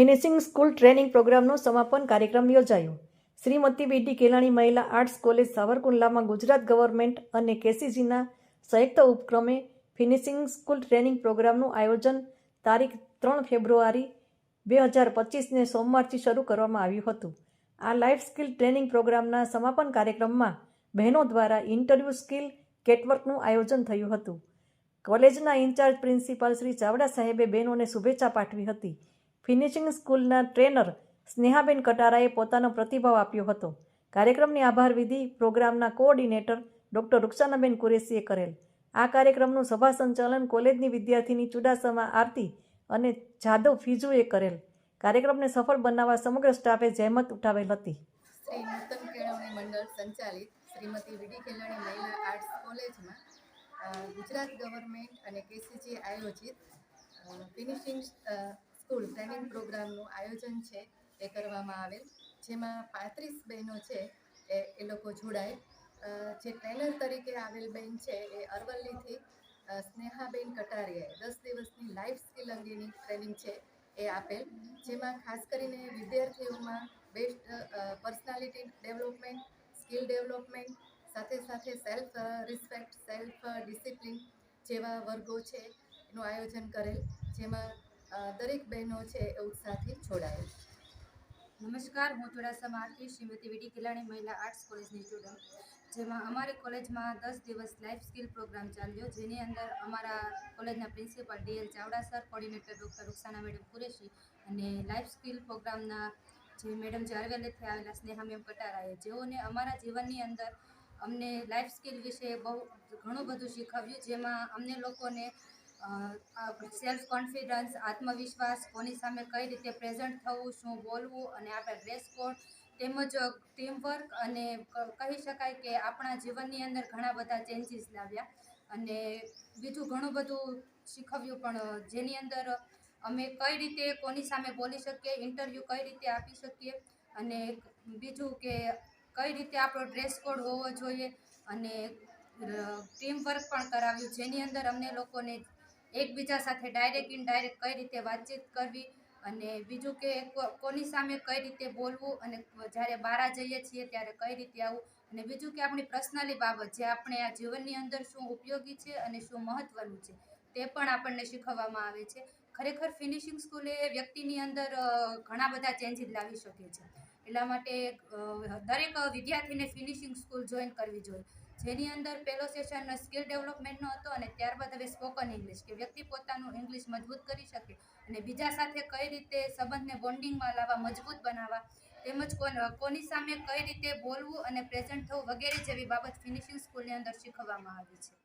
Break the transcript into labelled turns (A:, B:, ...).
A: Finishing school training પ્રોગ્રામનો સમાપન કાર્યક્રમ યોજાયો. શ્રીમતી બીડી કેલાણી મહિલા આર્ટ્સ કોલેજ સાવરકુંડલામાં ગુજરાત ગવર્મેન્ટ અને કેસીજીના સંયુક્ત ઉપક્રમે ફિનિશિંગ સ્કૂલ ટ્રેનિંગ પ્રોગ્રામનું આયોજન તારીખ ત્રણ ફેબ્રુઆરી બે હજાર પચીસને સોમવારથી શરૂ કરવામાં આવ્યું હતું. આ લાઇફ સ્કિલ ટ્રેનિંગ પ્રોગ્રામના સમાપન કાર્યક્રમમાં બહેનો દ્વારા ઇન્ટરવ્યૂ સ્કિલ કેટવર્કનું આયોજન થયું હતું. કોલેજના ઇન્ચાર્જ પ્રિન્સિપાલ શ્રી ચાવડા સાહેબે બહેનોને શુભેચ્છા પાઠવી હતી. ફિનિશિંગ સ્કૂલના ટ્રેનર સ્નેહાબેન કટારાએ પોતાનો પ્રતિભાવ આપ્યો હતો. કાર્યક્રમની આભાર વિધિ પ્રોગ્રામના કોઓર્ડિનેટર ડૉક્ટર રૂક્ષાનાબેન કુરેશીએ કરેલ. આ કાર્યક્રમનું સભા સંચાલન કોલેજની વિદ્યાર્થીની ચુડાસમા આરતી અને જાદવ ફિજુએ કરેલ. કાર્યક્રમને સફળ બનાવવા સમગ્ર સ્ટાફે જહેમત ઉઠાવેલ હતી.
B: શ્રી નૂતન કેળવણી મંડળ સંચાલિત શ્રીમતી વીડી કેળવણી મહિલા આર્ટ્સ કોલેજમાં ગુજરાત ગવર્મેન્ટ અને કેસીજી આયોજિત ફિનિશિંગ સ્કૂલ ટ્રેનિંગ પ્રોગ્રામનું આયોજન છે એ કરવામાં આવેલ, જેમાં પાંત્રીસ બહેનો છે એ એ લોકો જોડાય જે ટ્રેનર તરીકે આવેલ બહેન છે એ અરવલ્લીથી સ્નેહાબેન કટારિયાએ દસ દિવસની લાઈફ સ્કિલ અંગેની ટ્રેનિંગ છે એ આપેલ, જેમાં ખાસ કરીને વિદ્યાર્થીઓમાં best personality development, skill development, સાથે સાથે સેલ્ફ રિસ્પેક્ટ, સેલ્ફ ડિસિપ્લિન જેવા વર્ગો છે એનું આયોજન કરેલ, જેમાં દરેક બહેનો છે એ ઉત્સાહથી જોડાયેલ
C: નમસ્કાર, હું ચુડાસમા આરતી શ્રીમતી વીડી કિલાણી મહિલા આર્ટ્સ કોલેજની સ્ટુડન્ટ. જેમાં અમારી કોલેજમાં દસ દિવસ લાઈફ સ્કિલ પ્રોગ્રામ ચાલ્યો. જેની અંદર અમારા કોલેજના principal D L Chavda sir coordinator doctor Rukshana madam Qureshi અને લાઈફ સ્કિલ પ્રોગ્રામના જે મેડમ જે અરવેલેથી આવેલા સ્નેહા મેમ કટારાએ જેઓને અમારા જીવનની અંદર અમને લાઈફ સ્કિલ વિશે બહુ ઘણું બધું શીખવ્યું. જેમાં અમને લોકોને સેલ્ફ કોન્ફિડન્સ આત્મવિશ્વાસ, કોની સામે કઈ રીતે પ્રેઝન્ટ થવું, શું બોલવું અને આપણા ડ્રેસ કોડ તેમજ ટીમવર્ક અને કહી શકાય કે આપણા જીવનની અંદર ઘણા બધા ચેન્જીસ લાવ્યા. અને બીજું ઘણું બધું શીખવ્યું પણ, જેની અંદર અમે કઈ રીતે, કોની સામે બોલી શકીએ ઇન્ટરવ્યૂ કઈ રીતે આપી શકીએ અને બીજું કે કઈ રીતે આપણો ડ્રેસ કોડ હોવો જોઈએ અને ટીમવર્ક પણ કરાવ્યું, જેની અંદર અમને લોકોને એકબીજા સાથે ડાયરેક્ટ ઇનડાયરેક્ટ કઈ રીતે વાતચીત કરવી અને બીજું કે કોની સામે કઈ રીતે બોલવું અને જ્યારે બારા જઈએ છીએ ત્યારે કઈ રીતે આવવું અને બીજું કે આપણી પર્સનલી બાબત, જે આપણે આ જીવનની અંદર શું ઉપયોગી છે અને શું મહત્ત્વનું છે. તે પણ આપણને શીખવવામાં આવે છે. ખરેખર ફિનિશિંગ સ્કૂલ એ વ્યક્તિની અંદર ઘણા બધા ચેન્જીસ લાવી શકે છે. એટલા માટે દરેક વિદ્યાર્થીને ફિનિશિંગ સ્કૂલ જોઈન કરવી જોઈએ. જેની અંદર પહેલો સેશન સ્કિલ ડેવલપમેન્ટનો હતો અને ત્યારબાદ હવે સ્પોકન ઇંગ્લિશ કે વ્યક્તિ પોતાનું ઇંગ્લિશ મજબૂત કરી શકે અને બીજા સાથે કઈ રીતે સંબંધને બોન્ડિંગમાં લાવવા, મજબૂત બનાવવા, તેમજ કોન સામે કઈ રીતે બોલવું અને પ્રેઝન્ટ થવું વગેરે જેવી બાબત ફિનિશિંગ સ્કૂલની અંદર શીખવવામાં આવી છે.